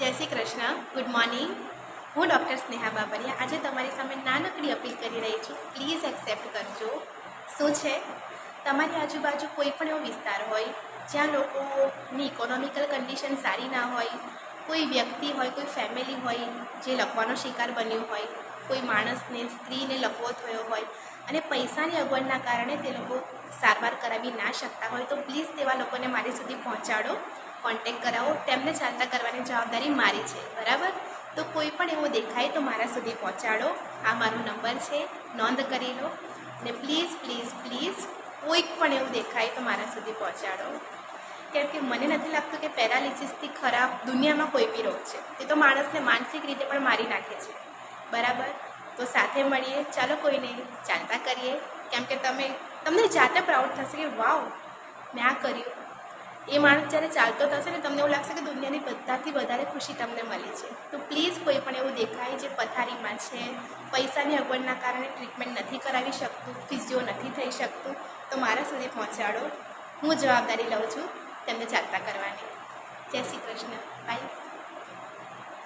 જય Shri Krishna. Good morning હું doctor Sneha Babariya. આજે તમારી સામે નાનકડી અપીલ કરી રહી છું. પ્લીઝ એક્સેપ્ટ કરજો. શું છે? તમારી આજુબાજુ કોઈ પણ એવો વિસ્તાર હોય, જ્યાં લોકોની ઇકોનોમિકલ કન્ડિશન સારી ના હોય, કોઈ વ્યક્તિ હોય, કોઈ ફેમિલી હોય, જે લખવાનો શિકાર બન્યું હોય, કોઈ માણસને, સ્ત્રીને લખવો થયો હોય, અને પૈસાની અગવડના કારણે તે લોકો સારવાર કરાવી ના શકતા હોય, તો પ્લીઝ તેવા લોકોને મારી સુધી પહોંચાડો. કોન્ટેક કરાવો, તેમને ચાલતા કરવાની જવાબદારી મારી છે, બરાબર? તો કોઈ પણ એવું દેખાય તો મારા સુધી પહોંચાડો. આ મારો નંબર છે, નોંધ કરી લો. ને પ્લીઝ પ્લીઝ પ્લીઝ કોઈક પણ એવું દેખાય તો મારા સુધી પહોંચાડો. કેમ કે મને નથી લાગતું કે પેરાલિસિસથી ખરાબ દુનિયામાં કોઈ બી રોગ છે. તે તો માણસને માનસિક રીતે પણ મારી નાખે છે. બરાબર? તો સાથે મળીએ. ચાલો કોઈ નહીં ચાલતા કરીએ. કેમ કે તમે, તમને જાતે પ્રાઉડ થશે કે, વાવ, મેં આ કર્યું. એ માણસ જ્યારે ચાલતો થશે ને, તમને એવું લાગશે કે દુનિયાની બધાથી વધારે ખુશી તમને મળી છે. તો પ્લીઝ કોઈ પણ એવું દેખાય જે પથારીમાં છે, પૈસાની અગવડના કારણે ટ્રીટમેન્ટ નથી કરાવી શકતું ફિઝિયો નથી થઈ શકતું, તો મારા સુધી પહોંચાડો. હું જવાબદારી લઉં છું તેમને ચાલતા કરવાની. જય શ્રી કૃષ્ણ. બાય